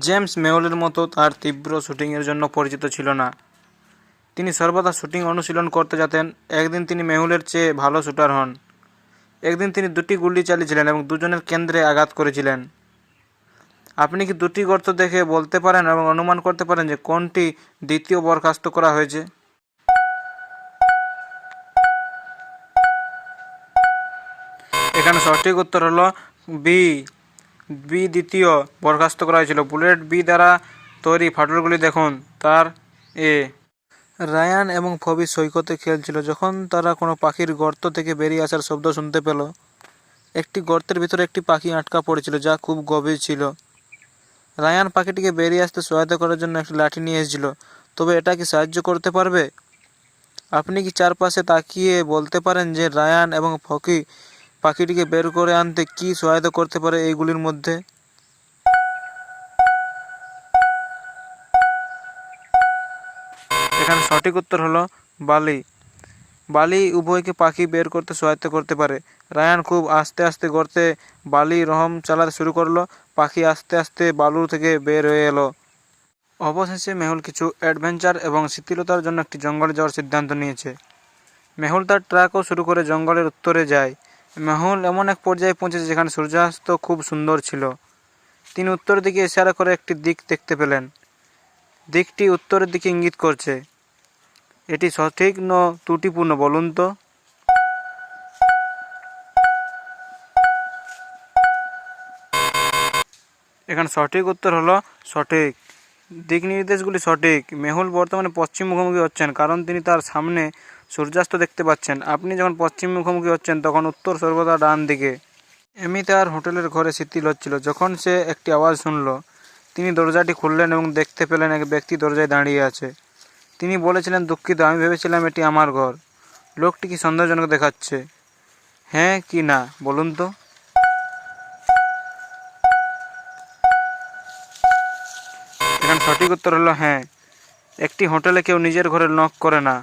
James মেহুলের মতো তার তীব্র শুটিংয়ের জন্য পরিচিত ছিল না। তিনি সর্বদা শুটিং অনুশীলন করতে যেতেন। একদিন তিনি মেহুলের চেয়ে ভালো শুটার হন। একদিন তিনি দুটি গুলি চালিয়েছিলেন এবং দুজনের কেন্দ্রে আঘাত করেছিলেন। আপনি কি দুটি গর্ত দেখে বলতে পারেন এবং অনুমান করতে পারেন যে কোনটি দ্বিতীয় বরখাস্ত করা হয়েছে? এখানে সঠিক উত্তর হলো বি। বি দ্বিতীয় বরখাস্ত করা হয়েছিল। বুলেট বি দ্বারা তৈরি ফাটলগুলি দেখুন, তার এ। রায়ান এবং ফবি সৈকতে খেলছিল, যখন তারা কোনো পাখির গর্ত থেকে বেরিয়ে আসার শব্দ শুনতে পেল। একটি গর্তের ভিতরে একটি পাখি আটকা পড়েছিল, যা খুব গভীর ছিল। রায়ান পাখিটিকে বেরিয়ে আসতে সহায়তা করার জন্য একটি লাঠি নিয়ে এসেছিল। তবে এটা কি সাহায্য করতে পারবে? আপনি কি চারপাশে তাকিয়ে বলতে পারেন যে রায়ান এবং ফকি পাখিটিকে বের করে আনতে কি সহায়তা করতে পারে এইগুলির মধ্যে? এখানে সঠিক উত্তর হলো বালি। বালি উভয়কে পাখি বের করতে সহায়তা করতে পারে। রায়ান খুব আস্তে আস্তে গড়তে বালি রহম চালাতে শুরু করল। পাখি আস্তে আস্তে বালু থেকে বের হয়ে এলো। অবশেষে মেহুল কিছু অ্যাডভেঞ্চার এবং শিথিলতার জন্য একটি জঙ্গলে যাওয়ার সিদ্ধান্ত নিয়েছে। মেহুল তার ট্রাকও শুরু করে জঙ্গলের উত্তরে যায়। মেহুল এমন এক পর্যায়ে পৌঁছেছে যেখানে সূর্যাস্ত খুব সুন্দর ছিল। তিনি উত্তর দিকে ইশারা করে একটি দিক দেখতে পেলেন। দিকটি উত্তরের দিকে ইঙ্গিত করছে। এটি সঠিক ন ত্রুটিপূর্ণ বলুন তো? এখানে সঠিক উত্তর হলো সঠিক। দিক নির্দেশগুলি সঠিক। মেহুল বর্তমানে পশ্চিম মুখোমুখি হচ্ছেন, কারণ তিনি তার সামনে সূর্যাস্ত দেখতে পাচ্ছেন। আপনি যখন পশ্চিম মুখোমুখি হচ্ছেন, তখন উত্তর সর্বদা ডান দিকে। এমি তার হোটেলের ঘরে শিথিল হচ্ছিল। যখন সে একটি আওয়াজ শুনল, তিনি দরজাটি খুললেন এবং দেখতে পেলেন এক ব্যক্তি দরজায় দাঁড়িয়ে আছে। তিনি বলেছিলেন, দুঃখিত, আমি ভেবেছিলাম এটি আমার ঘর। লোকটি কি সন্দেহজনক দেখাচ্ছে? হ্যাঁ কি না, বলুন তো। এখানে সঠিক উত্তর হলো হ্যাঁ। একটি হোটেলে কেউ নিজের ঘরে নক করে না।